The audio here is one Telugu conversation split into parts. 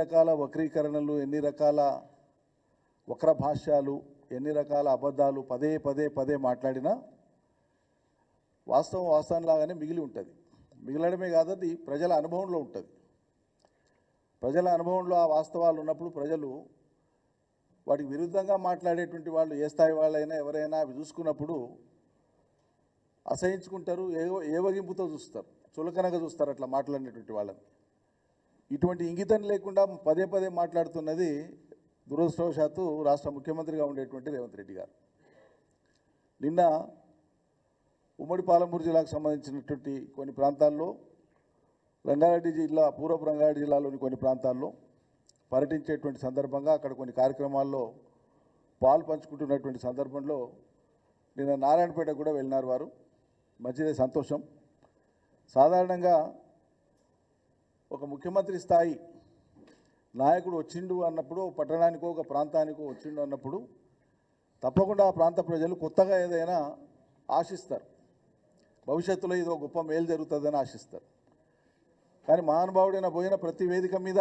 రకాల వక్రీకరణలు ఎన్ని రకాల వక్ర భాష్యాలు ఎన్ని రకాల అబద్ధాలు పదే పదే పదే మాట్లాడినా వాస్తవం వాస్తవంలాగానే మిగిలి ఉంటుంది. మిగిలడమే కాదు అది ప్రజల అనుభవంలో ఉంటుంది. ప్రజల అనుభవంలో ఆ వాస్తవాలు ఉన్నప్పుడు ప్రజలు వాటికి విరుద్ధంగా మాట్లాడేటువంటి వాళ్ళు ఏ స్థాయి వాళ్ళైనా ఎవరైనా అవి చూసుకున్నప్పుడు అసహించుకుంటారు ఏ ఏవగింపుతో చూస్తారు చులకనగా చూస్తారు అట్లా మాట్లాడినటువంటి వాళ్ళని. ఇటువంటి ఇంగితం లేకుండా పదే పదే మాట్లాడుతున్నది దురదృష్టవశాత్తు రాష్ట్ర ముఖ్యమంత్రిగా ఉండేటువంటి రేవంత్ రెడ్డి గారు. నిన్న ఉమ్మడి పాలమూరు జిల్లాకు సంబంధించినటువంటి కొన్ని ప్రాంతాల్లో రంగారెడ్డి జిల్లా పూర్వపు రంగారెడ్డి జిల్లాలోని కొన్ని ప్రాంతాల్లో పర్యటించేటువంటి సందర్భంగా అక్కడ కొన్ని కార్యక్రమాల్లో పాలు పంచుకుంటున్నటువంటి సందర్భంలో నిన్న నారాయణపేట కూడా వెళ్ళినారు వారు. మంచిదే సంతోషం. సాధారణంగా ఒక ముఖ్యమంత్రి స్థాయి నాయకుడు వచ్చిండు అన్నప్పుడు పట్టణానికో ఒక ప్రాంతానికో వచ్చిండు అన్నప్పుడు తప్పకుండా ఆ ప్రాంత ప్రజలు కొత్తగా ఏదైనా ఆశిస్తారు. భవిష్యత్తులో ఇదో గొప్ప మేలు జరుగుతుందని ఆశిస్తారు. కానీ మహానుభావుడైన పోయిన ప్రతి వేదిక మీద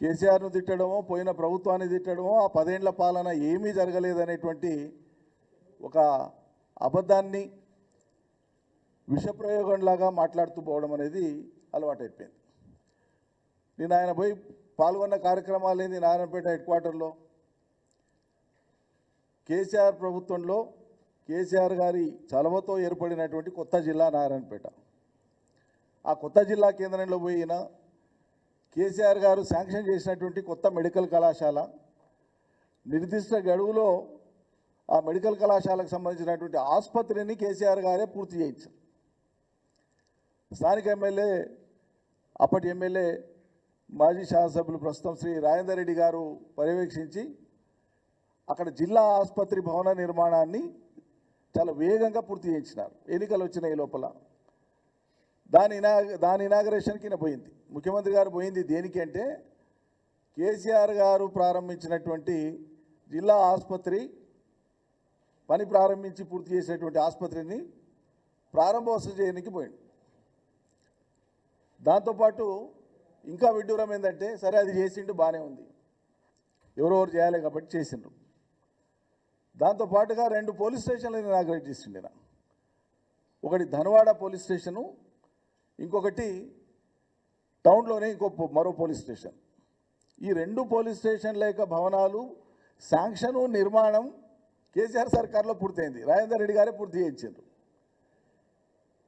కేసీఆర్ను తిట్టడమో పోయిన ప్రభుత్వాన్ని తిట్టడమో ఆ పదేండ్ల పాలన ఏమీ జరగలేదనేటువంటి ఒక అబద్ధాన్ని విషప్రయోగంలాగా మాట్లాడుతూ పోవడం అనేది అలవాటైపోయింది. నేను ఆయన పోయి పాల్గొన్న కార్యక్రమాలు ఏంది నారాయణపేట హెడ్ క్వార్టర్లో? కేసీఆర్ ప్రభుత్వంలో కేసీఆర్ గారి చలవతో ఏర్పడినటువంటి కొత్త జిల్లా నారాయణపేట. ఆ కొత్త జిల్లా కేంద్రంలో పోయిన కేసీఆర్ గారు శాంక్షన్ చేసినటువంటి కొత్త మెడికల్ కళాశాల నిర్దిష్ట గడువులో ఆ మెడికల్ కళాశాలకు సంబంధించినటువంటి ఆసుపత్రిని కేసీఆర్ గారే పూర్తి చేయించారు. స్థానిక ఎమ్మెల్యే అప్పటి ఎమ్మెల్యే మాజీ శాసనసభ్యులు ప్రస్తుతం శ్రీ రాజేందర్ రెడ్డి గారు పర్యవేక్షించి అక్కడ జిల్లా ఆసుపత్రి భవన నిర్మాణాన్ని చాలా వేగంగా పూర్తి చేయించినారు. ఎన్నికలు వచ్చినాయి లోపల. దాని ఇనా దాని ఇనాగరేషన్కి పోయింది. ముఖ్యమంత్రి గారు పోయింది దేనికి అంటే కేసీఆర్ గారు ప్రారంభించినటువంటి జిల్లా ఆసుపత్రి పని ప్రారంభించి పూర్తి చేసినటువంటి ఆసుపత్రిని ప్రారంభోత్సవం చేయడానికి పోయింది దాంతోపాటు ఇంకా విడ్డూరం ఏంటంటే సరే అది చేసిండు బాగానే ఉంది. ఎవరెవరు చేయాలి కాబట్టి చేసిండ్రు. దాంతోపాటుగా రెండు పోలీస్ స్టేషన్లు ఇనాగ్రేట్ చేసిండు ఈయన. ఒకటి ధనవాడ పోలీస్ స్టేషను ఇంకొకటి టౌన్లోనే ఇంకో మరో పోలీస్ స్టేషన్. ఈ రెండు పోలీస్ స్టేషన్ల యొక్క భవనాలు శాంక్షను నిర్మాణం కేసీఆర్ సర్కార్లో పూర్తయింది. రాజేందర్ రెడ్డి గారే పూర్తి చేయించారు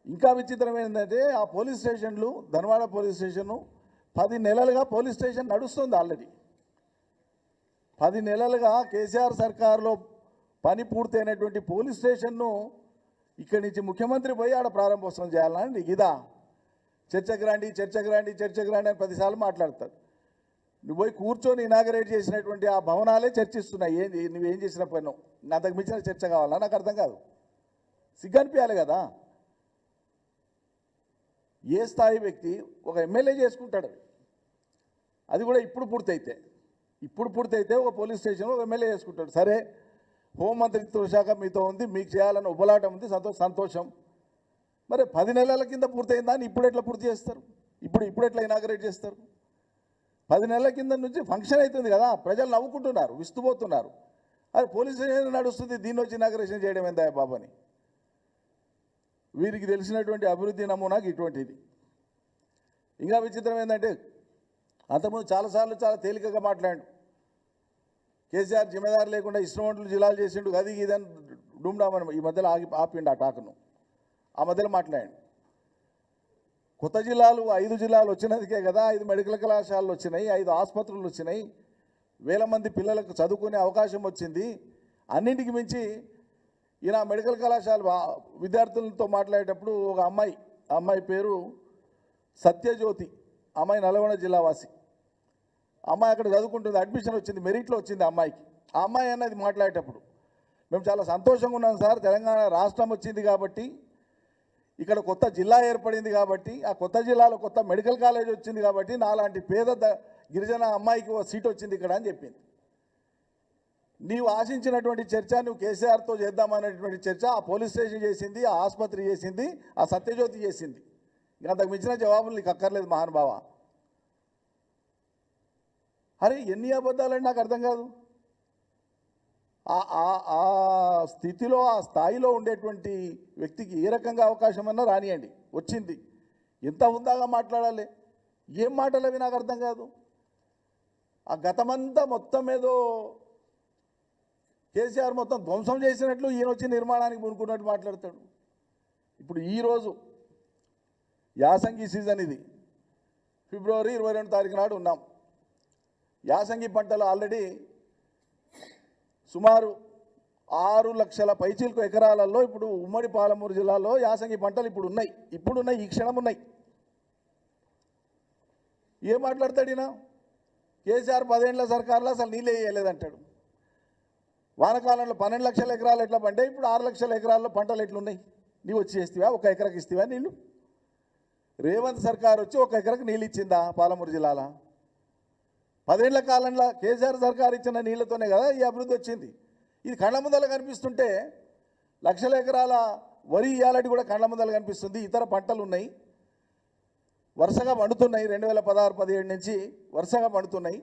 ఇంకా విచిత్రం ఏంటంటే ఆ పోలీస్ స్టేషన్లు ధనవాడ పోలీస్ స్టేషను పది నెలలుగా పోలీస్ స్టేషన్ నడుస్తుంది ఆల్రెడీ. పది నెలలుగా కేసీఆర్ సర్కార్లో పని పూర్తయినటువంటి పోలీస్ స్టేషన్ను ఇక్కడి నుంచి ముఖ్యమంత్రి పోయి ఆడ ప్రారంభోత్సవం చేయాలని ఇదా? చర్చకు రాండి చర్చకు రాండి చర్చకు రండి అని పదిసార్లు మాట్లాడతాడు నువ్వు పోయి కూర్చొని ఇనాగరేట్ చేసినటువంటి ఆ భవనాలే చర్చిస్తున్నాయి. ఏంది నువ్వేం చేసిన పను అంతకు మించిన చర్చ కావాలా? నాకు అర్థం కాదు. సిగ్గనిపించాలి కదా? ఏ స్థాయి వ్యక్తి ఒక ఎమ్మెల్యే చేసుకుంటాడు అది. కూడా ఇప్పుడు పూర్తయితే. ఇప్పుడు పూర్తయితే ఒక పోలీస్ స్టేషన్లో ఒక ఎమ్మెల్యే చేసుకుంటాడు. సరే హోంమంత్రిత్వ శాఖ మీతో ఉంది మీకు చేయాలని ఉబలాటం ఉంది సంతో సంతోషం. మరి పది నెలల కింద పూర్తయిందా అని ఇప్పుడు ఎట్లా పూర్తి చేస్తారు? ఇప్పుడు ఇప్పుడు ఎట్లా ఇనాగరేట్ చేస్తారు? పది నెలల కింద నుంచి ఫంక్షన్ అవుతుంది కదా ప్రజలు నవ్వుకుంటున్నారు విస్తుపోతున్నారు. అది పోలీస్ స్టేషన్ నడుస్తుంది దీన్ని వచ్చి ఇనాగరేషన్ చేయడం ఏందా బాబు అని. వీరికి తెలిసినటువంటి అభివృద్ధి నమూనాకి ఇటువంటిది. ఇంకా విచిత్రం ఏంటంటే అంతకుముందు చాలాసార్లు చాలా తేలికగా మాట్లాడు. కేసీఆర్ జిమ్మేదారు లేకుండా ఇష్టమంటులు జిల్లాలు చేసిండు అది ఇదని డూమ్డామని ఈ మధ్యలో ఆగి ఆపిండు ఆ టాకును. ఆ మధ్యలో మాట్లాడాడు కొత్త జిల్లాలు ఐదు జిల్లాలు వచ్చినందుకే కదా ఐదు మెడికల్ కళాశాలలు వచ్చినాయి ఐదు ఆసుపత్రులు వచ్చినాయి. వేల మంది పిల్లలకు చదువుకునే అవకాశం వచ్చింది. అన్నింటికి మించి ఈయన మెడికల్ కళాశాల విద్యార్థులతో మాట్లాడేటప్పుడు ఒక అమ్మాయి ఆ అమ్మాయి పేరు సత్యజ్యోతి అమ్మాయి నల్గొండ జిల్లావాసి. అమ్మాయి అక్కడ చదువుకుంటుంది అడ్మిషన్ వచ్చింది మెరిట్లో వచ్చింది అమ్మాయికి. ఆ అమ్మాయి అన్నది మాట్లాడేటప్పుడు మేము చాలా సంతోషంగా ఉన్నాం సార్ తెలంగాణ రాష్ట్రం వచ్చింది కాబట్టి ఇక్కడ కొత్త జిల్లా ఏర్పడింది కాబట్టి ఆ కొత్త జిల్లాలో కొత్త మెడికల్ కాలేజ్ వచ్చింది కాబట్టి నాలాంటి పేద గిరిజన అమ్మాయికి ఓ సీట్ వచ్చింది ఇక్కడ అని చెప్పింది. నీవు ఆశించినటువంటి చర్చ నువ్వు కేసీఆర్తో చేద్దామనేటువంటి చర్చ ఆ పోలీస్ స్టేషన్ చేసింది ఆ ఆసుపత్రి చేసింది ఆ సత్యజ్యోతి చేసింది. ఇంకా అంతకు మించిన జవాబులు నీకు అక్కర్లేదు మహానుభావ అరే ఎన్ని అబద్ధాలని నాకు అర్థం కాదు. ఆ- ఆ- ఆ స్థితిలో ఆ స్థాయిలో ఉండేటువంటి వ్యక్తికి ఏ రకంగా అవకాశం అన్నా రానియండి. వచ్చింది. ఎంత ఉందాగా మాట్లాడాలి? ఏం మాటలు అవి నాకు అర్థం కాదు. ఆ గతమంతా మొత్తం ఏదో కేసీఆర్ మొత్తం ధ్వంసం చేసినట్లు ఈయన వచ్చి నిర్మాణానికి పూనుకున్నట్టు మాట్లాడతాడు. ఇప్పుడు ఈరోజు యాసంగి సీజన్ ఇది. ఫిబ్రవరి ఇరవై రెండు తారీఖు నాడు ఉన్నాం. యాసంగి పంటలు ఆల్రెడీ సుమారు ఆరు లక్షల పైచీలకు ఎకరాలలో ఇప్పుడు ఉమ్మడి పాలమూరు జిల్లాలో యాసంగి పంటలు ఇప్పుడు ఉన్నాయి. ఇప్పుడు ఉన్నాయి ఈ క్షణం ఉన్నాయి. ఏం మాట్లాడతాడు ఈయన? కేసీఆర్ పదేళ్ళ సర్కార్లో అసలు నీళ్ళు వేయలేదంటాడు. వానకాలంలో పన్నెండు లక్షల ఎకరాలు ఎట్లా పండే? ఇప్పుడు ఆరు లక్షల ఎకరాల్లో పంటలు ఎట్లున్నాయి? నీవు వచ్చి చేస్తావా? ఒక ఎకరాకి ఇస్తావా నీళ్ళు రేవంత్ సర్కార్ వచ్చి ఒక ఎకరకు నీళ్ళు ఇచ్చిందా పాలమూరు జిల్లాలో? పదేళ్ళ కాలంలో కేసీఆర్ సర్కార్ ఇచ్చిన నీళ్ళతోనే కదా ఈ అభివృద్ధి వచ్చింది. ఇది కళ్ళ ముందల కనిపిస్తుంటే లక్షల ఎకరాల వరి ఇయాలటి కూడా కళ్ళ ముందల కనిపిస్తుంది. ఇతర పంటలు ఉన్నాయి. వరుసగా పండుతున్నాయి. రెండు వేల పదహారు పదిహేడు నుంచి వరుసగా పండుతున్నాయి.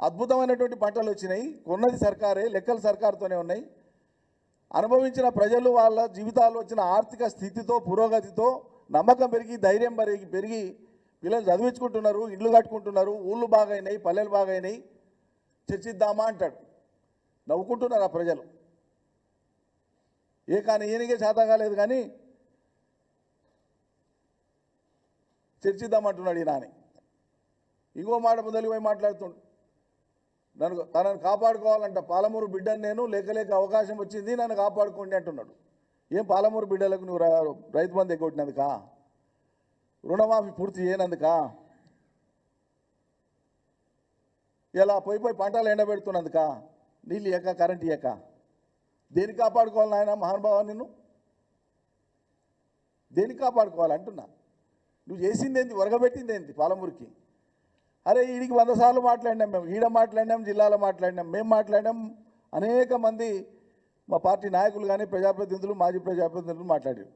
అద్భుతమైనటువంటి పంటలు వచ్చినాయి. కొన్నది సర్కారే లెక్కలు సర్కారుతోనే ఉన్నాయి. అనుభవించిన ప్రజలు వాళ్ళ జీవితాల్లో వచ్చిన ఆర్థిక స్థితితో పురోగతితో నమ్మకం పెరిగి ధైర్యం పెరిగి పెరిగి పిల్లలు చదివించుకుంటున్నారు ఇళ్ళు కట్టుకుంటున్నారు ఊళ్ళు బాగైనాయి పల్లెలు బాగైనాయి. చర్చిద్దామా అంటాడు. నవ్వుకుంటున్నారు ఆ ప్రజలు? ఏ కానీ ఈయనకే చేత కాలేదు కానీ చర్చిద్దామంటున్నాడు ఈయన అని ఇంకో మాట మొదలుపోయి మాట్లాడుతుండు. నన్ను తనను కాపాడుకోవాలంట. పాలమూరు బిడ్డను నేను లేక లేక అవకాశం వచ్చింది నన్ను కాపాడుకోండి అంటున్నాడు. ఏం పాలమూరు బిడ్డలకు నువ్వు రైతు బంధు ఎగ్గొట్టినందుకా? రుణమాఫీ పూర్తి చేయనందుకా? ఇలా పోయి పోయి పంటలు ఎండబెడుతున్నందుకా? నీళ్ళు ఇయ్యక కరెంట్ ఇయ్యక. దేన్ని కాపాడుకోవాలి నాయన మహానుభావ నిన్ను? దేన్ని కాపాడుకోవాలి అంటున్నా. నువ్వు చేసింది ఏంది ఒరగబెట్టింది ఏంది పాలమూరికి? అరే ఈడికి వంద సార్లు మాట్లాడినాం మేము. ఈడ మాట్లాడినాం జిల్లాలో మాట్లాడినాం. మేము మాట్లాడినాం. అనేక మంది మా పార్టీ నాయకులు కానీ ప్రజాప్రతినిధులు మాజీ ప్రజాప్రతినిధులు మాట్లాడారు.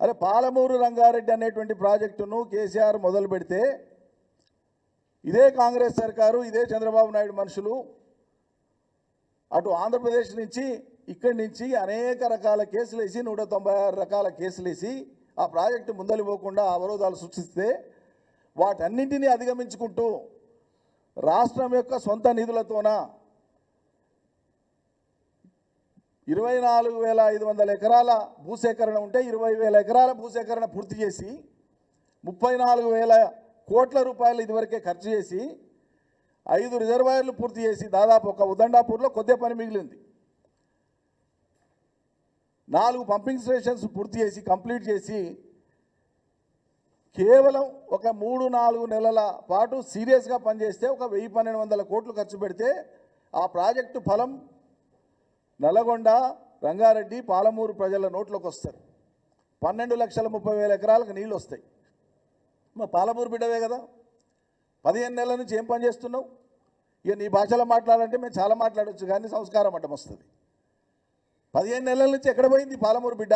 అరే పాలమూరు రంగారెడ్డి అనేటువంటి ప్రాజెక్టును కేసీఆర్ మొదలు పెడితే ఇదే కాంగ్రెస్ సర్కారు ఇదే చంద్రబాబు నాయుడు మనుషులు అటు ఆంధ్రప్రదేశ్ నుంచి ఇక్కడి నుంచి అనేక రకాల కేసులు వేసి నూట తొంభై ఆరు రకాల కేసులు వేసి ఆ ప్రాజెక్టు ముందలి పోకుండా అవరోధాలు సృష్టిస్తే వాటన్నింటినీ అధిగమించుకుంటూ రాష్ట్రం యొక్క సొంత నిధులతోన ఇరవై నాలుగు వేల ఐదు వందల ఎకరాల భూసేకరణ ఉంటే ఇరవై వేల ఎకరాల భూసేకరణ పూర్తి చేసి ముప్పై నాలుగు వేల కోట్ల రూపాయలు ఇదివరకే ఖర్చు చేసి ఐదు రిజర్వాయర్లు పూర్తి చేసి దాదాపు ఒక ఉదండాపూర్లో కొద్దే పని మిగిలింది. నాలుగు పంపింగ్ స్టేషన్స్ పూర్తి చేసి కంప్లీట్ చేసి కేవలం ఒక మూడు నాలుగు నెలల పాటు సీరియస్గా పనిచేస్తే ఒక వెయ్యి పన్నెండు వందల కోట్లు ఖర్చు పెడితే ఆ ప్రాజెక్టు ఫలం నల్లగొండ రంగారెడ్డి పాలమూరు ప్రజల నోట్లోకి వస్తారు పన్నెండు లక్షల ముప్పై వేల ఎకరాలకు నీళ్ళు వస్తాయి. మా పాలమూరు బిడ్డవే కదా. పదిహేను నెలల నుంచి ఏం పని చేస్తున్నావు? ఇక నీ భాషలో మాట్లాడాలంటే మేము చాలా మాట్లాడవచ్చు కానీ సంస్కారం అడ్డం వస్తుంది. పదిహేను నెలల నుంచి ఎక్కడ పోయింది పాలమూరు బిడ్డ?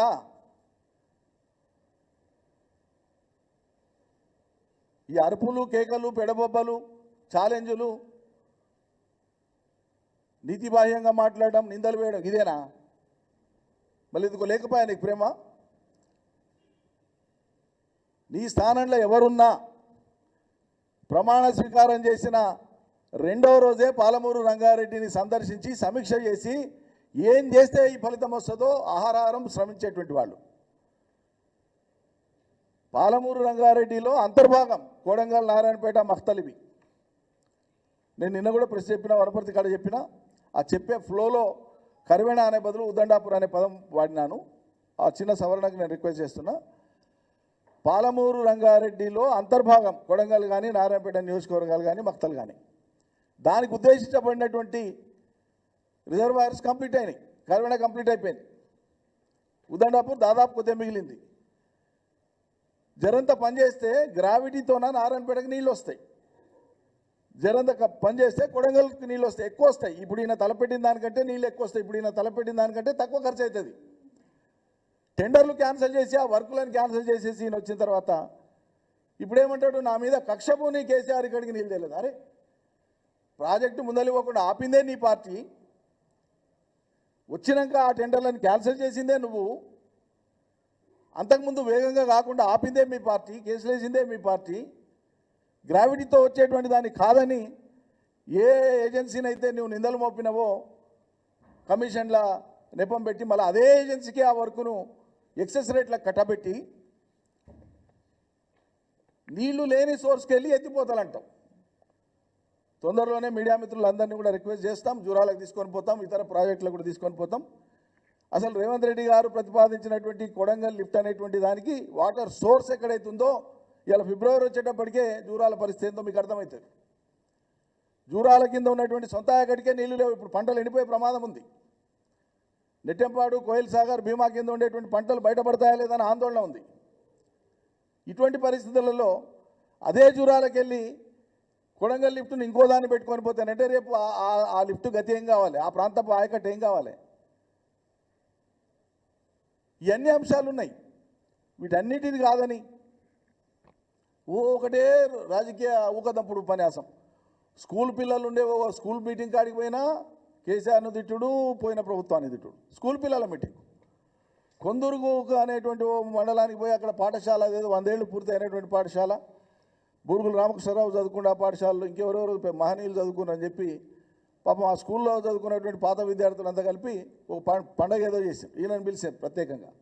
ఈ అరుపులు కేకలు పెడబొబ్బలు ఛాలెంజులు నీతిబాహ్యంగా మాట్లాడడం నిందలు వేయడం ఇదేనా? మళ్ళీ ఇదిగో లేకపోయా నీకు ప్రేమ? నీ స్థానంలో ఎవరున్నా ప్రమాణ స్వీకారం చేసిన రెండవ రోజే పాలమూరు రంగారెడ్డిని సందర్శించి సమీక్ష చేసి ఏం చేస్తే ఈ ఫలితం వస్తుందో ఆహారం శ్రమించేటువంటి వాళ్ళు. పాలమూరు రంగారెడ్డిలో అంతర్భాగం కోడంగల్ నారాయణపేట మఖ్తలివి నేను నిన్న కూడా ప్రెస్ చెప్పిన వనపర్తి కాడ చెప్పిన ఆ చెప్పే ఫ్లోలో కరివేణ అనే బదులు ఉదండాపురం అనే పదం వాడినాను. ఆ చిన్న సవరణకు నేను రిక్వెస్ట్ చేస్తున్నా. పాలమూరు రంగారెడ్డిలో అంతర్భాగం కొడంగల్ కానీ నారాయణపేట నియోజకవర్గాలు కానీ మక్తలు కానీ దానికి ఉద్దేశించబడినటువంటి రిజర్వాయర్స్ కంప్లీట్ అయినాయి. కరివేణ కంప్లీట్ అయిపోయింది. ఉదండాపూర్ దాదాపు కొద్దిగా మిగిలింది. జరంత పనిచేస్తే గ్రావిటీతోన నారాయణపేటకు నీళ్ళు వస్తాయి. జరంత పనిచేస్తే కొడంగల్కి నీళ్ళు వస్తాయి. ఎక్కువ వస్తాయి. ఇప్పుడు ఈయన తలపెట్టిన దానికంటే నీళ్ళు ఎక్కువ వస్తాయి. ఇప్పుడు ఈయన తలపెట్టిన దానికంటే తక్కువ ఖర్చు అవుతుంది టెండర్లు క్యాన్సిల్ చేసి ఆ వర్కులను క్యాన్సిల్ చేసేసి ఈయన వచ్చిన తర్వాత ఇప్పుడు ఏమంటాడు? నా మీద కక్ష పూని కేసీఆర్ ఇక్కడికి నీళ్ళు తెలియదు అరే ప్రాజెక్టు ముందలివ్వకుండా ఆపిందే నీ పార్టీ. వచ్చినాక ఆ టెండర్లను క్యాన్సిల్ చేసిందే నువ్వు. అంతకుముందు వేగంగా కాకుండా ఆపిందే మీ పార్టీ కేసులేసిందే మీ పార్టీ. గ్రావిటీతో వచ్చేటువంటి దాన్ని కాదని ఏ ఏజెన్సీని అయితే నువ్వు నిందలు మోపినవో కమిషన్ల నెపం పెట్టి మళ్ళీ అదే ఏజెన్సీకి ఆ వర్కును ఎక్సెస్ రేట్లకు కట్టబెట్టి నీళ్ళు లేని సోర్స్కి వెళ్ళి ఎత్తిపోతాలంటాం తొందరలోనే మీడియా మిత్రులందరినీ కూడా రిక్వెస్ట్ చేస్తాం జూరాలకు తీసుకొని పోతాం ఇతర ప్రాజెక్టులకు కూడా తీసుకొని పోతాం. అసలు రేవంత్ రెడ్డి గారు ప్రతిపాదించినటువంటి కొడంగల్ లిఫ్ట్ అనేటువంటి దానికి వాటర్ సోర్స్ ఎక్కడైతుందో ఇలా ఫిబ్రవరి వచ్చేటప్పటికే జూరాల పరిస్థితి ఏందో మీకు అర్థమవుతుంది. జూరాల కింద ఉన్నటువంటి సొంత ఆయకడికే నీళ్ళు లేవు. ఇప్పుడు పంటలు ఎండిపోయే ప్రమాదం ఉంది. నెట్టెంపాడు కోయిల్ సాగర్ భీమా కింద ఉండేటువంటి పంటలు బయటపడతాయా లేదని ఆందోళన ఉంది. ఇటువంటి పరిస్థితులలో అదే జూరాలకు వెళ్ళి కొడంగల్ లిఫ్ట్ను ఇంకో దాన్ని పెట్టుకొని పోతానంటే రేపు ఆ- ఆ లిఫ్ట్ గతి ఏం కావాలి? ఆ ప్రాంతపు ఆయకట్టు ఏం కావాలి? ఇవన్నీ అంశాలు ఉన్నాయి వీటన్నిటిని కాదని ఓ ఒకటే రాజకీయ ఊకదంపుడు ఉపన్యాసం. స్కూల్ పిల్లలు ఉండే ఓ స్కూల్ మీటింగ్ కాడికి పోయినా కేసీఆర్ను తిట్టుడు పోయిన ప్రభుత్వాన్ని తిట్టుడు. స్కూల్ పిల్లల మీటింగ్. కొందరుగు అనేటువంటి మండలానికి పోయి అక్కడ పాఠశాల అదేదో వందేళ్ళు పూర్తి అయినటువంటి పాఠశాల. బూరుగులు రామకృష్ణరావు చదువుకున్న ఆ పాఠశాలలో ఇంకెవరెవరు మహనీయులు చదువుకున్నారని చెప్పి పాపం ఆ స్కూల్లో చదువుకున్నటువంటి పాత విద్యార్థులంతా కలిపి ఒక పండగ ఏదో చేశారు. ఈయనని పిలిచారు ప్రత్యేకంగా.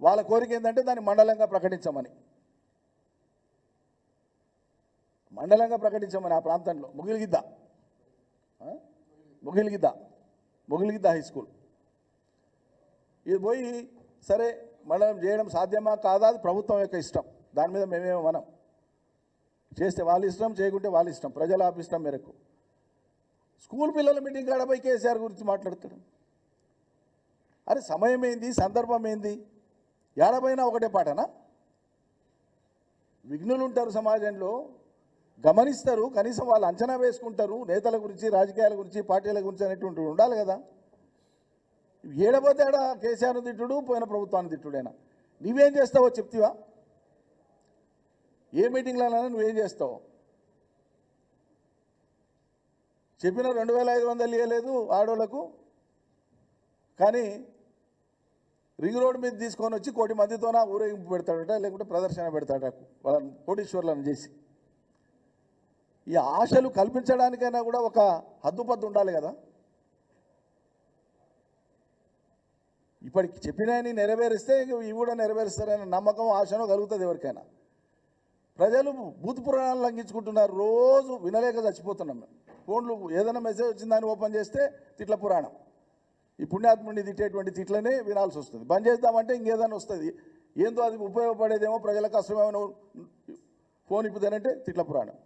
వాళ్ళ కోరిక ఏంటంటే దాన్ని మండలంగా ప్రకటించమని. మండలంగా ప్రకటించమని ఆ ప్రాంతంలో. ముగిలిగిద్ద. ముగిలిగిద్ద. Mugiligidda high school. ఇది పోయి సరే మండలం చేయడం సాధ్యమా కాదా? అది ప్రభుత్వం యొక్క ఇష్టం. దాని మీద మేమేమో మనం. చేస్తే వాళ్ళ ఇష్టం చేయకుంటే వాళ్ళ ఇష్టం. ప్రజల ఆపిష్టం మేరకు. స్కూల్ పిల్లల మీటింగ్ కాడ కేసీఆర్ గురించి మాట్లాడతాడు అరే సమయం ఏంది? సందర్భం ఏంది? ఏడపోయినా ఒకటే పాటనా? విఘ్నులు ఉంటారు సమాజంలో గమనిస్తారు కనీసం వాళ్ళు అంచనా వేసుకుంటారు నేతల గురించి రాజకీయాల గురించి పార్టీల గురించి అనేటువంటి ఉండాలి కదా. ఏడపోతే కేసీఆర్ తిట్టుడు పోయిన ప్రభుత్వాన్ని తిట్టుడైనా? నువ్వేం చేస్తావో చెప్తివా? ఏ మీటింగ్లైనా నువ్వేం చేస్తావు? చెప్పిన రెండు వేల ఐదు వందలు ఇవ్వలేదు ఆడోళ్ళకు కానీ రింగ్ రోడ్ మీద తీసుకొని వచ్చి కోటి మందితోన ఊరేగింపు పెడతాడట లేకుంటే ప్రదర్శన పెడతాడట వాళ్ళని కోటీశ్వర్లను చేసి. ఈ ఆశలు కల్పించడానికైనా కూడా ఒక హద్దుపద్దు ఉండాలి కదా. ఇప్పటికి చెప్పినాయని నెరవేరిస్తే ఇవి కూడా నెరవేరుస్తారనే నమ్మకం ఆశనో కలుగుతుంది ఎవరికైనా. ప్రజలు బూత్ పురాణాలు లంఘించుకుంటున్నారు. రోజు వినలేక చచ్చిపోతున్నాం మేము. ఫోన్లు ఏదైనా మెసేజ్ వచ్చిందని ఓపెన్ చేస్తే తిట్ల పురాణం. ఈ పుణ్యాత్ముడిని తిట్టేటువంటి తిట్లనే వినాల్సి వస్తుంది. బంద్ చేద్దామంటే ఇంకేదైనా వస్తుంది. ఏందో అది ఉపయోగపడేదేమో ప్రజల కష్టమేమో ఫోన్ ఇప్పుదేనంటే తిట్ల పురాణం.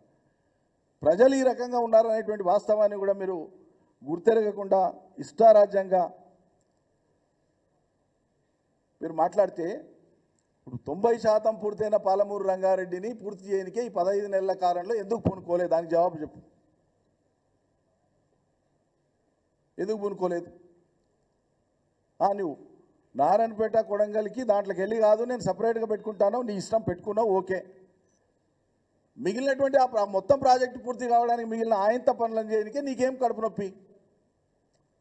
ప్రజలు ఈ రకంగా ఉన్నారనేటువంటి వాస్తవాన్ని కూడా మీరు గుర్తెరగకుండా ఇష్టారాజ్యంగా మీరు మాట్లాడితే ఇప్పుడు తొంభై శాతం పూర్తయిన పాలమూరు రంగారెడ్డిని పూర్తి చేయనికే ఈ పదహైదు నెలల కాలంలో ఎందుకు పూనుకోలేదు? దానికి జవాబు చెప్పు. ఎందుకు పూనుకోలేదు? ఆ, నువ్వు నారాయణపేట కొడంగల్కి దాంట్లోకి వెళ్ళి కాదు నేను సపరేట్గా పెట్టుకుంటాను నీ ఇష్టం పెట్టుకున్నావు ఓకే. మిగిలినటువంటి ఆ ప్రా- మొత్తం ప్రాజెక్టు పూర్తి కావడానికి మిగిలిన ఆయంత పనులను చేయడానికే నీకేం కడుపు నొప్పి?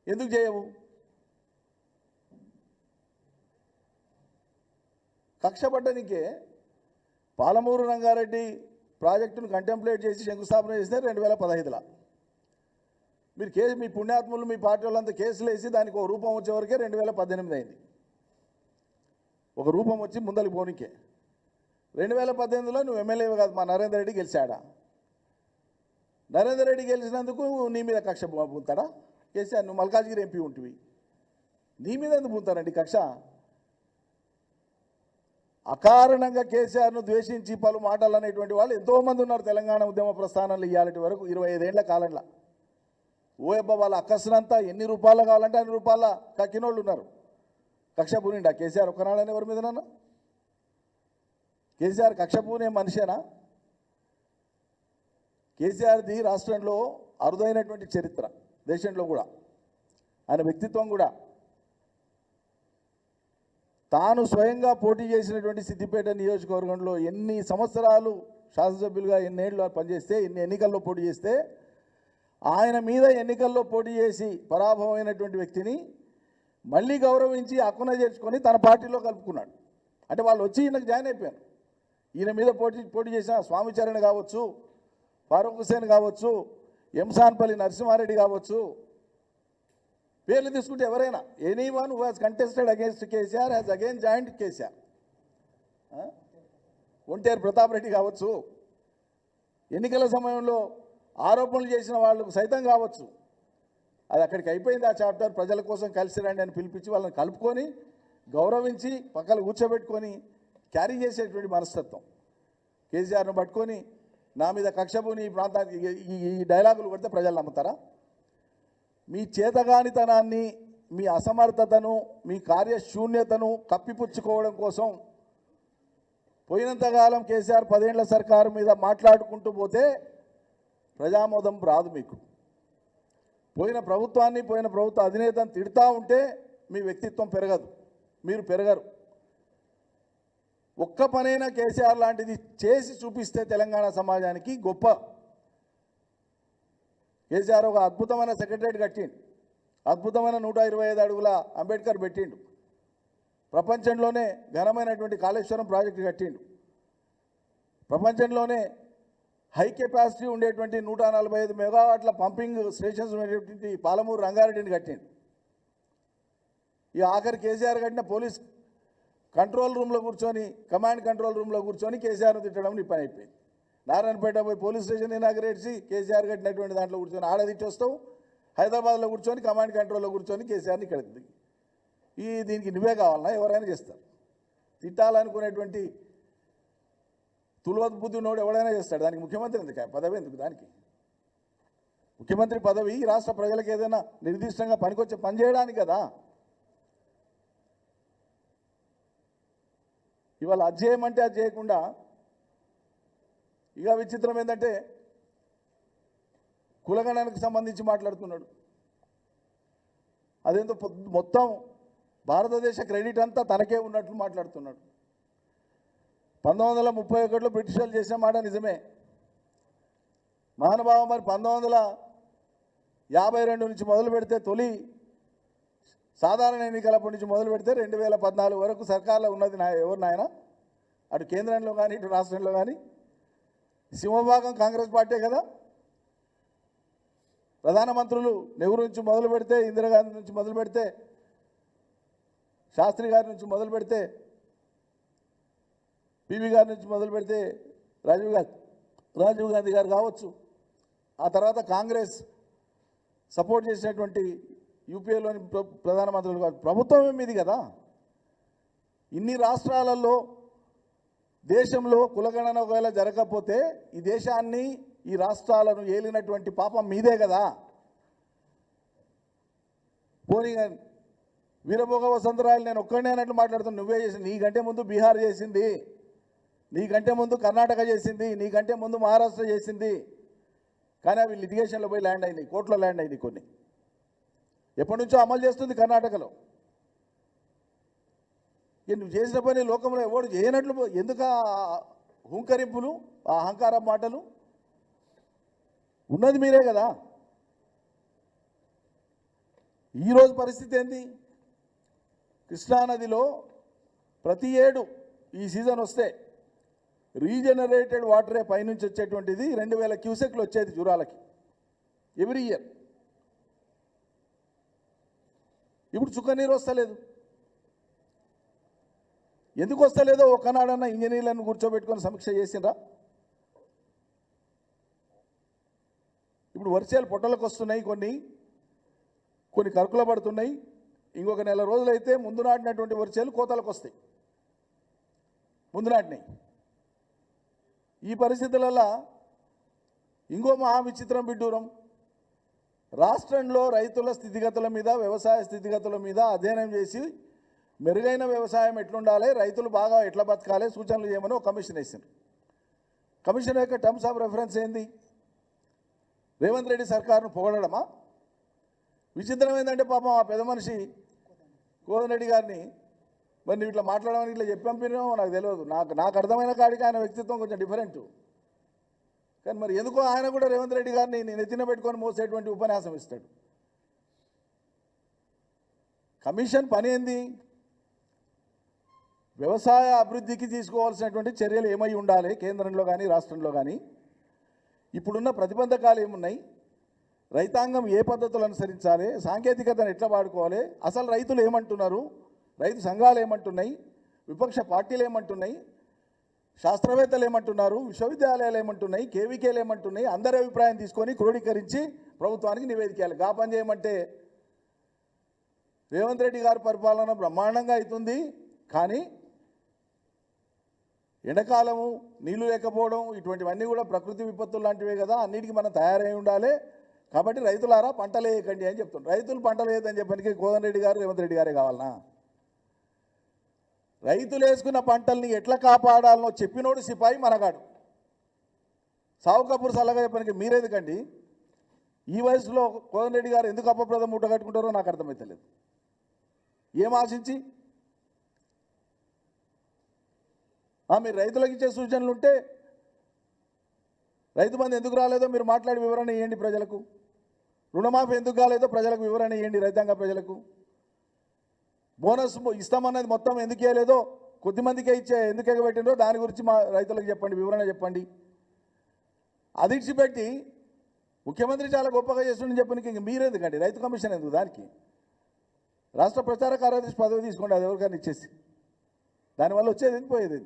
ఎందుకు చేయవు? కక్షపడ్డనికే పాలమూరు రంగారెడ్డి ప్రాజెక్టును కంటెంప్లేట్ చేసి శంకుస్థాపన చేస్తే రెండు వేల పదహైదులో. మీరు కేసు మీ పుణ్యాత్ములు మీ పార్టీ వాళ్ళంతా కేసులు వేసి దానికి ఒక రూపం వచ్చే వరకే రెండు వేల పద్దెనిమిది అయింది. ఒక రూపం వచ్చి ముందలి పోనికే. రెండు వేల పద్దెనిమిదిలో నువ్వు ఎమ్మెల్యే కాదు మా నరేందర్ రెడ్డి గెలిచాడా. నరేందర్ రెడ్డి గెలిచినందుకు నీ మీద కక్ష పూతాడా? కేసీఆర్ నువ్వు మల్కాజ్గిరి ఎంపీ ఉంటివి. నీ మీద ఎందుకు పూతారండి కక్ష? అకారణంగా కేసీఆర్ను ద్వేషించి పలు మాటలు అనేటువంటి వాళ్ళు ఎంతోమంది ఉన్నారు తెలంగాణ ఉద్యమ ప్రస్థానంలో ఇవ్వాలటి వరకు ఇరవై ఐదేళ్ళ కాలంలో. ఓయబ్బ వాళ్ళ అక్కసినంతా ఎన్ని రూపాయలు కావాలంటే అన్ని రూపాయల కక్కినోళ్ళు ఉన్నారు. కక్ష పూనిండా కేసీఆర్ ఒక్కనాడని ఎవరి మీద నాన్న? కేసీఆర్ కక్ష పూనే మనిషేనా? కేసీఆర్ది రాష్ట్రంలో అరుదైనటువంటి చరిత్ర దేశంలో కూడా ఆయన వ్యక్తిత్వం కూడా. తాను స్వయంగా పోటీ చేసినటువంటి సిద్దిపేట నియోజకవర్గంలో ఎన్ని సంవత్సరాలు శాసనసభ్యులుగా ఎన్నేళ్ళు పనిచేస్తే ఎన్ని ఎన్నికల్లో పోటీ చేస్తే ఆయన మీద ఎన్నికల్లో పోటీ చేసి పరాభవమైనటువంటి వ్యక్తిని మళ్ళీ గౌరవించి అక్కున చేర్చుకొని తన పార్టీలో కలుపుకున్నాడు. అంటే వాళ్ళు వచ్చి ఈయనకు జాయిన్ అయిపోయారు. ఈయన మీద పోటీ పోటీ చేసిన స్వామిచరణ్ కావచ్చు ఫారూక్ హుసేన్ కావచ్చు ఎంసాన్పల్లి నరసింహారెడ్డి కావచ్చు పేర్లు తీసుకుంటే ఎవరైనా anyone who has contested against KCR has again joined KCR Onteru Pratap Reddy కావచ్చు. ఎన్నికల సమయంలో ఆరోపణలు చేసిన వాళ్ళకు సైతం కావచ్చు. అది అక్కడికి అయిపోయింది ఆ చాప్టర్. ప్రజల కోసం కలిసి రండి అని పిలిపించి వాళ్ళని కలుపుకొని గౌరవించి పక్కన కూర్చోబెట్టుకొని క్యారీ చేసేటువంటి మనస్తత్వం. కేసీఆర్ను పట్టుకొని నా మీద కక్షభూని ఈ ప్రాంతానికి ఈ- ఈ డైలాగులు కొడితే ప్రజలు నమ్ముతారా? మీ చేతగానితనాన్ని మీ అసమర్థతను మీ కార్యశూన్యతను కప్పిపుచ్చుకోవడం కోసం పోయినంతకాలం కేసీఆర్ పదేళ్ళ సర్కారు మీద మాట్లాడుకుంటూ పోతే ప్రజామోదం రాదు మీకు. పోయిన ప్రభుత్వాన్ని పోయిన ప్రభుత్వ అధినేతను తిడతా ఉంటే మీ వ్యక్తిత్వం పెరగదు. మీరు పెరగరు. ఒక్క పనైనా కేసీఆర్ లాంటిది చేసి చూపిస్తే తెలంగాణ సమాజానికి గొప్ప కేసీఆర్ ఒక అద్భుతమైన సెక్రటరేట్ కట్టిండు. అద్భుతమైన నూట ఇరవై ఐదు అడుగుల అంబేద్కర్ పెట్టిండు. ప్రపంచంలోనే ఘనమైనటువంటి కాళేశ్వరం ప్రాజెక్టు కట్టిండు. ప్రపంచంలోనే హై కెపాసిటీ ఉండేటువంటి నూట నలభై ఐదు మెగావాట్ల పంపింగ్ స్టేషన్స్ ఉండేటువంటి పాలమూరు రంగారెడ్డిని కట్టిండు. ఈ ఆఖరి కేసీఆర్ కట్టిన పోలీస్ కంట్రోల్ రూమ్లో కూర్చొని కమాండ్ కంట్రోల్ రూమ్లో కూర్చొని కేసీఆర్ను తిట్టడం నీ పని అయిపోయింది. నారాయణపేట పోయి పోలీస్ స్టేషన్ ఇనాగ్రేట్సి కేసీఆర్ కట్టినటువంటి దాంట్లో కూర్చొని ఆడ తిట్టొస్తావు హైదరాబాద్లో కూర్చొని కమాండ్ కంట్రోల్లో కూర్చొని కేసీఆర్ని ఇక్కడ ఈ దీనికి నువ్వే కావాలన్నా ఎవరైనా చేస్తారు. తిట్టాలనుకునేటువంటి తులవత్ బుద్ధి ఎవడైనా చేస్తాడు. దానికి ముఖ్యమంత్రి ఎందుకు? పదవి ఎందుకు దానికి? ముఖ్యమంత్రి పదవి ఈ రాష్ట్ర ప్రజలకు ఏదైనా నిర్దిష్టంగా పనికొచ్చే పని చేయడానికి కదా. ఇవాళ అది చేయమంటే అది చేయకుండా ఇక విచిత్రం ఏంటంటే కులగణానికి సంబంధించి మాట్లాడుతున్నాడు. అదేంతో మొత్తం భారతదేశ క్రెడిట్ అంతా తనకే ఉన్నట్లు మాట్లాడుతున్నాడు. పంతొమ్మిది వందల ముప్పై ఒకటిలో బ్రిటిష్ వాళ్ళు చేసిన మాట నిజమే. మహానుభావ మరి పంతొమ్మిది వందల యాభై రెండు నుంచి మొదలు పెడితే తొలి సాధారణ ఎన్నికలప్పటి నుంచి మొదలు పెడితే రెండు వేల పద్నాలుగు వరకు సర్కార్లో ఉన్నది నా ఎవరు నాయన? అటు కేంద్రంలో కానీ ఇటు రాష్ట్రంలో కానీ? సింహభాగం కాంగ్రెస్ పార్టీ కదా? ప్రధానమంత్రులు నెహ్రూ నుంచి మొదలు పెడితే ఇందిరాగాంధీ నుంచి మొదలు పెడితే శాస్త్రి గారి నుంచి మొదలు పెడితే పివి గారి నుంచి మొదలు పెడితే రాజీవ్ గాంధీ రాజీవ్ గాంధీ గారు కావచ్చు. ఆ తర్వాత కాంగ్రెస్ సపోర్ట్ చేసినటువంటి యూపీఏలోని ప్ర- ప్రధానమంత్రులు కావచ్చు. ప్రభుత్వమే మీది కదా? ఇన్ని రాష్ట్రాలలో దేశంలో కులగణన ఒకవేళ జరగకపోతే ఈ దేశాన్ని ఈ రాష్ట్రాలను ఏలినటువంటి పాపం మీదే కదా. పోనీ వీరభోగ వసంతరాయలు నేను ఒక్కడే అన్నట్లు మాట్లాడుతున్నా. నువ్వే చేసి నీకంటే ముందు బీహార్ చేసింది. నీకంటే ముందు కర్ణాటక చేసింది. నీకంటే ముందు మహారాష్ట్ర చేసింది. కానీ అవి లిటిగేషన్లో పోయి ల్యాండ్ అయినాయి. కోర్టులో ల్యాండ్ అయినాయి కొన్ని. ఎప్పటి నుంచో అమలు చేస్తుంది కర్ణాటకలో. నువ్వు చేసిన పని లోకంలో ఎవడు చేయనట్లు పో- ఎందుకు ఆ హుంకరింపులు ఆ అహంకారం మాటలు? ఉన్నది మీరే కదా. ఈరోజు పరిస్థితి ఏంది? కృష్ణానదిలో ప్రతి ఏడు ఈ సీజన్ వస్తే రీజనరేటెడ్ వాటరే పైనుంచి వచ్చేటువంటిది రెండు వేల క్యూసెక్లు వచ్చేది జూరాలకి. Every year. ఇప్పుడు చుక్క నీరు వస్తలేదు. ఎందుకు వస్తలేదో ఒక్కనాడన్నా ఇంజనీర్లను కూర్చోబెట్టుకొని సమీక్ష చేసిండ్రా? ఇప్పుడు వర్షాలు పొట్టలకు వస్తున్నాయి కొన్ని కొన్ని కరుకుల పడుతున్నాయి. ఇంకొక నెల రోజులైతే ముందు నాటినటువంటి వర్షాలు కోతలకు వస్తాయి. ముందు నాటినాయి. ఈ పరిస్థితులలో ఇంకో మహా విచిత్రం బిడ్డూరం రాష్ట్రంలో రైతుల స్థితిగతుల మీద వ్యవసాయ స్థితిగతుల మీద అధ్యయనం చేసి మెరుగైన వ్యవసాయం ఎట్లుండాలి రైతులు బాగా ఎట్లా బతకాలి సూచనలు చేయమని ఒక కమిషన్ వేసింది. కమిషన్ యొక్క టర్మ్స్ ఆఫ్ రెఫరెన్స్ ఏంది? రేవంత్ రెడ్డి సర్కారును పొగడమా విచిత్రం ఏంటంటే పాపం ఆ పెద్ద మనిషి కోదన్ రెడ్డి గారిని మరి నువ్వు ఇట్లా మాట్లాడమని ఇట్లా చెప్పి నాకు తెలియదు. నాకు నాకు అర్థమైన కాడికి ఆయన వ్యక్తిత్వం కొంచెం డిఫరెంట్ కానీ మరి ఎందుకో ఆయన కూడా రేవంత్ రెడ్డి గారిని నేను ఎత్తిన పెట్టుకొని మోసేటువంటి ఉపన్యాసం ఇస్తాడు. కమిషన్ పని ఏంది? వ్యవసాయ అభివృద్ధికి తీసుకోవాల్సినటువంటి చర్యలు ఏమై ఉండాలి? కేంద్రంలో కానీ రాష్ట్రంలో కానీ ఇప్పుడున్న ప్రతిబంధకాలు ఏమున్నాయి? రైతాంగం ఏ పద్ధతులు అనుసరించాలి? సాంకేతికతను ఎట్లా వాడుకోవాలి? అసలు రైతులు ఏమంటున్నారు? రైతు సంఘాలు ఏమంటున్నాయి? విపక్ష పార్టీలు ఏమంటున్నాయి? శాస్త్రవేత్తలు ఏమంటున్నారు? విశ్వవిద్యాలయాలు ఏమంటున్నాయి? కేవీకేలు ఏమంటున్నాయి? అందరి అభిప్రాయం తీసుకొని క్రోడీకరించి ప్రభుత్వానికి నివేదికలు గా పని చేయమంటే రేవంత్ రెడ్డి గారి పరిపాలన బ్రహ్మాండంగా అవుతుంది. కానీ ఎండాకాలము నీళ్ళు లేకపోవడం ఇటువంటివన్నీ కూడా ప్రకృతి విపత్తులు లాంటివే కదా అన్నిటికీ మనం తయారై ఉండాలి. కాబట్టి రైతులారా పంటలు వేయకండి అని చెప్తున్నారు. రైతులు పంటలు వేయదని చెప్పడానికి కోదన్ రెడ్డి గారు రేవంత్ రెడ్డి గారే కావాలనా? రైతులు వేసుకున్న పంటల్ని ఎట్లా కాపాడాలనో చెప్పినోడు సిపాయి మనగాడు. సావుకపూర్ సలహా చెప్పడానికి మీరెందుకండి? ఈ వయసులో కోదన్ రెడ్డి గారు ఎందుకు అప్పప్రదం మూట కట్టుకుంటారో నాకు అర్థమవుతలేదు ఏం ఆశించి ఆ, మీరు రైతులకు ఇచ్చే సూచనలు ఉంటే రైతు బంధు ఎందుకు రాలేదో మీరు మాట్లాడి వివరణ ఇవ్వండి ప్రజలకు. రుణమాఫీ ఎందుకు కాలేదో ప్రజలకు వివరణ ఇవ్వండి రైతాంగ ప్రజలకు. బోనస్ ఇస్తామన్నది మొత్తం ఎందుకు ఇవ్వలేదో కొద్దిమందికే ఇచ్చే ఎందుకు ఎగబెట్టిందో దాని గురించి మా రైతులకు చెప్పండి వివరణ చెప్పండి. అది ఇచ్చిపెట్టి ముఖ్యమంత్రి చాలా గొప్పగా చేస్తుండని చెప్పడానికి ఇంక మీరెందుకండి? రైతు కమిషన్ ఎందుకు దానికి? రాష్ట్ర ప్రచార కార్యదర్శి పదవి తీసుకోండి అది ఎవరికైనా ఇచ్చేసి. దానివల్ల వచ్చేది ఎందుకు పోయేది?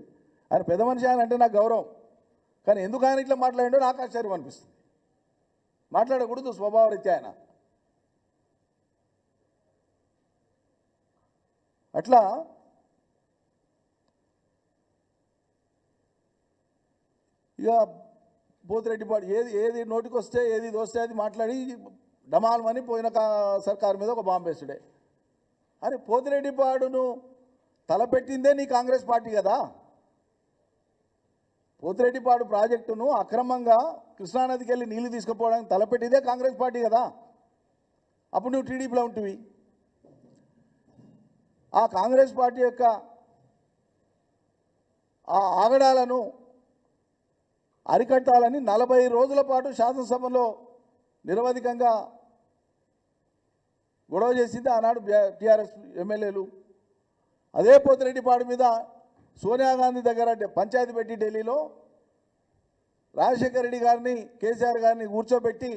ఆయన పెద్ద మనిషి ఆయన అంటే నాకు గౌరవం. కానీ ఎందుకు ఆయన ఇట్లా మాట్లాడిండో నాకు ఆశ్చర్యం అనిపిస్తుంది. మాట్లాడకూడదు స్వభావరీత్యా ఆయన. అట్లా ఇక పోతిరెడ్డి పాడు ఏది ఏది నోటికి వస్తే ఏది దోస్తే అది మాట్లాడి డమాల్మని పోయిన కా- సర్కారు మీద ఒక బాంబేసుడే అరే పోతిరెడ్డి పాడును తలపెట్టిందే నీ కాంగ్రెస్ పార్టీ కదా. పోతిరెడ్డిపాడు ప్రాజెక్టును అక్రమంగా కృష్ణానదికి వెళ్ళి నీళ్ళు తీసుకుపోవడానికి తలపెట్టిదే కాంగ్రెస్ పార్టీ కదా. అప్పుడు నువ్వు టీడీపీలో ఉంటివి. ఆ కాంగ్రెస్ పార్టీ యొక్క ఆ ఆగడాలను అరికట్టాలని నలభై రోజుల పాటు శాసనసభలో నిరవధికంగా గొడవ చేసింది ఆనాడు టీఆర్ఎస్ ఎమ్మెల్యేలు. అదే పోతిరెడ్డిపాడు మీద సోనియా గాంధీ దగ్గర పంచాయతీ పెట్టి ఢిల్లీలో రాజశేఖర రెడ్డి గారిని కేసీఆర్ గారిని కూర్చోబెట్టి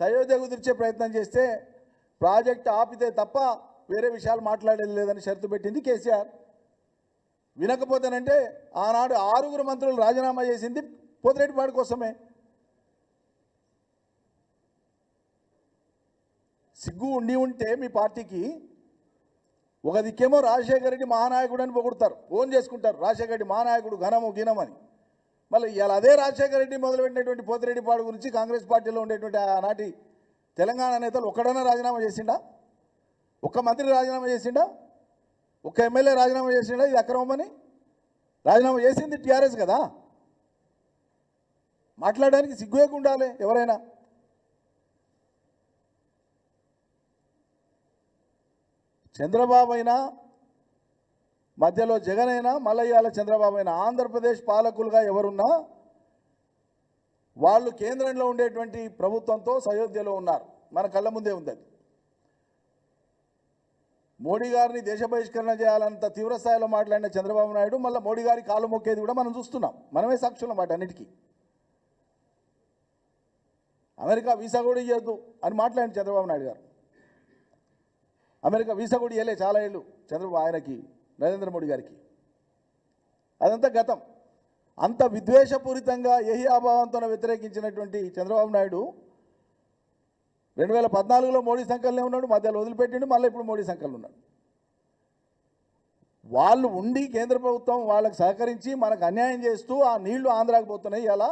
సయోధ్య కుదిర్చే ప్రయత్నం చేస్తే ప్రాజెక్ట్ ఆపితే తప్ప వేరే విషయాలు మాట్లాడేది లేదని షరతు పెట్టింది కేసీఆర్. వినకపోతేనంటే ఆనాడు ఆరుగురు మంత్రులు రాజీనామా చేసింది పోతిరెడ్డిపాడు కోసమే. సిగ్గు ఉండి ఉంటే మీ పార్టీకి ఒక దిక్కేమో రాజశేఖర రెడ్డి మహానాయకుడు అని పొగుడతారు. ఫోన్ చేసుకుంటారు రాజశేఖర రెడ్డి మహానాయకుడు ఘనము గినమని మళ్ళీ ఇలా అదే రాజశేఖర రెడ్డి మొదలుపెట్టినటువంటి పోతిరెడ్డిపాడు గురించి కాంగ్రెస్ పార్టీలో ఉండేటువంటి ఆనాటి తెలంగాణ నేతలు ఒక్కడన్నా రాజీనామా చేసిండా? ఒక్క మంత్రి రాజీనామా చేసిండా? ఒక్క ఎమ్మెల్యే రాజీనామా చేసిండా? ఇది అక్రమమని? రాజీనామా చేసింది టీఆర్ఎస్ కదా? మాట్లాడడానికి సిగ్గు ఉండాలి ఎవరైనా. చంద్రబాబు అయినా మధ్యలో జగన్ అయినా మళ్ళీ చంద్రబాబు అయినా ఆంధ్రప్రదేశ్ పాలకులుగా ఎవరున్నా వాళ్ళు కేంద్రంలో ఉండేటువంటి ప్రభుత్వంతో సయోధ్యలో ఉన్నారు. మన కళ్ళ ముందే ఉంది అది. మోడీ గారిని దేశ బహిష్కరణ చేయాలంత తీవ్రస్థాయిలో మాట్లాడిన చంద్రబాబు నాయుడు మళ్ళీ మోడీ గారి కాలు మొక్కేది కూడా మనం చూస్తున్నాం. మనమే సాక్షులం వాటి అన్నిటికీ. అమెరికా వీసా కూడా ఇవ్వద్దు అని మాట్లాడిన చంద్రబాబు నాయుడు గారు. అమెరికా వీసా కూడా ఇవ్వలే చాలా ఏళ్ళు చంద్రబాబు ఆయనకి నరేంద్ర మోడీ గారికి. అదంతా గతం. అంత విద్వేషపూరితంగా ఏహి అభావంతో వ్యతిరేకించినటువంటి చంద్రబాబు నాయుడు రెండు వేల పద్నాలుగులో మోడీ సంఖ్యలోనే ఉన్నాడు మధ్యలో వదిలిపెట్టిండు మళ్ళీ ఇప్పుడు మోడీ సంఖ్యలో ఉన్నాడు. వాళ్ళు ఉండి కేంద్ర ప్రభుత్వం వాళ్ళకి సహకరించి మనకు అన్యాయం చేస్తూ ఆ నీళ్ళు ఆంధ్రాకి పోతున్నాయి అలా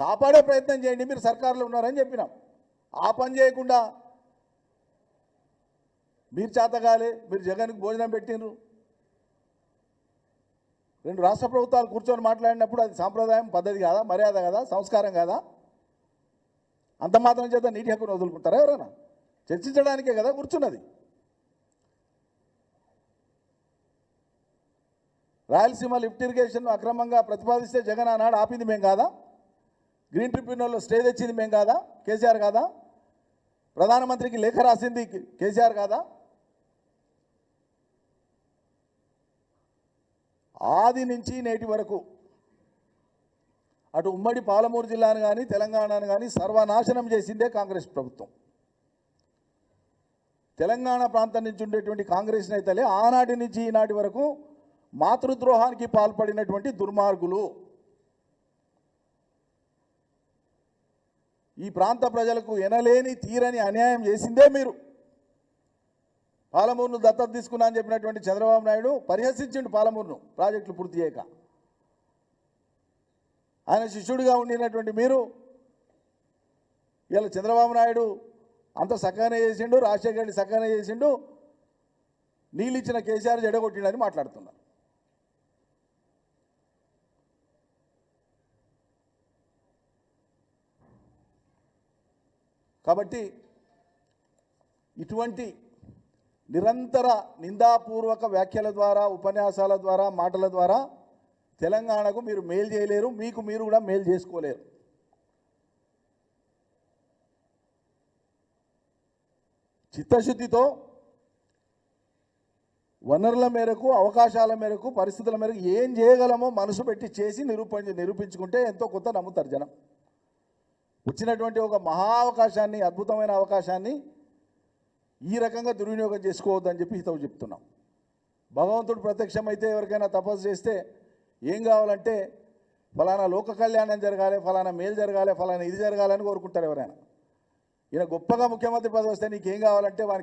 కాపాడే ప్రయత్నం చేయండి మీరు సర్కారులో ఉన్నారని చెప్పినాం. ఆ పని చేయకుండా మీరు చేతగాలి మీరు జగన్కి భోజనం పెట్టినరు రెండు రాష్ట్ర ప్రభుత్వాలు కూర్చొని మాట్లాడినప్పుడు అది సాంప్రదాయం పద్ధతి కాదా మర్యాద కదా సంస్కారం కాదా? అంత మాత్రం చేత నీటి హక్కును వదులుకుంటారా ఎవరైనా? చర్చించడానికే కదా కూర్చున్నది. రాయలసీమ లిఫ్ట్ ఇరిగేషన్ అక్రమంగా ప్రతిపాదిస్తే జగన్ ఆనాడు ఆపింది మేం కాదా? గ్రీన్ ట్రిబ్యునల్లో స్టే తెచ్చింది మేము కాదా? కేసీఆర్ కాదా? ప్రధానమంత్రికి లేఖ రాసింది కేసీఆర్ కాదా? ఆది నుంచి నేటి వరకు. అటు ఉమ్మడి పాలమూరు జిల్లాను కానీ తెలంగాణను కానీ సర్వనాశనం చేసిందే కాంగ్రెస్ ప్రభుత్వం. తెలంగాణ ప్రాంతం నుంచి ఉండేటువంటి కాంగ్రెస్ నేతలే ఆనాటి నుంచి ఈనాటి వరకు మాతృద్రోహానికి పాల్పడినటువంటి దుర్మార్గులు. ఈ ప్రాంత ప్రజలకు ఎనలేని తీరని అన్యాయం చేసిందే మీరు. పాలమూరును దత్తత తీసుకున్నా అని చెప్పినటువంటి చంద్రబాబు నాయుడు పరిహసించిండు పాలమూరును. ప్రాజెక్టులు పూర్తి చేయక ఆయన శిష్యుడిగా ఉండినటువంటి మీరు ఇలా చంద్రబాబు నాయుడు అంత చక్కగానే చేసిండు రాజశేఖర రెడ్డి చక్కగానే చేసిండు నీళ్ళు ఇచ్చిన కేసీఆర్ జడగొట్టిండని మాట్లాడుతున్నారు. కాబట్టి ఇటువంటి నిరంతర నిందాపూర్వక వ్యాఖ్యల ద్వారా ఉపన్యాసాల ద్వారా మాటల ద్వారా తెలంగాణకు మీరు మేలు చేయలేరు మీకు మీరు కూడా మేలు చేసుకోలేరు. చిత్తశుద్ధితో వనరుల మేరకు అవకాశాల మేరకు పరిస్థితుల మేరకు ఏం చేయగలమో మనసు పెట్టి చేసి నిరూపణ నిరూపించుకుంటే ఎంతో కొంత నమ్ముతారు జనం. వచ్చినటువంటి ఒక మహా అవకాశాన్ని అద్భుతమైన అవకాశాన్ని ఈ రకంగా దుర్వినియోగం చేసుకోవద్దని చెప్పి హితవు చెప్తున్నాం. భగవంతుడు ప్రత్యక్షమైతే ఎవరికైనా తపస్సు చేస్తే ఏం కావాలంటే ఫలానా లోక కళ్యాణం జరగాలి ఫలానా మేలు జరగాలి ఫలానా ఇది జరగాలని కోరుకుంటారు ఎవరైనా. ఈయన గొప్పగా ముఖ్యమంత్రి పదవి వస్తే నీకేం కావాలంటే వానికి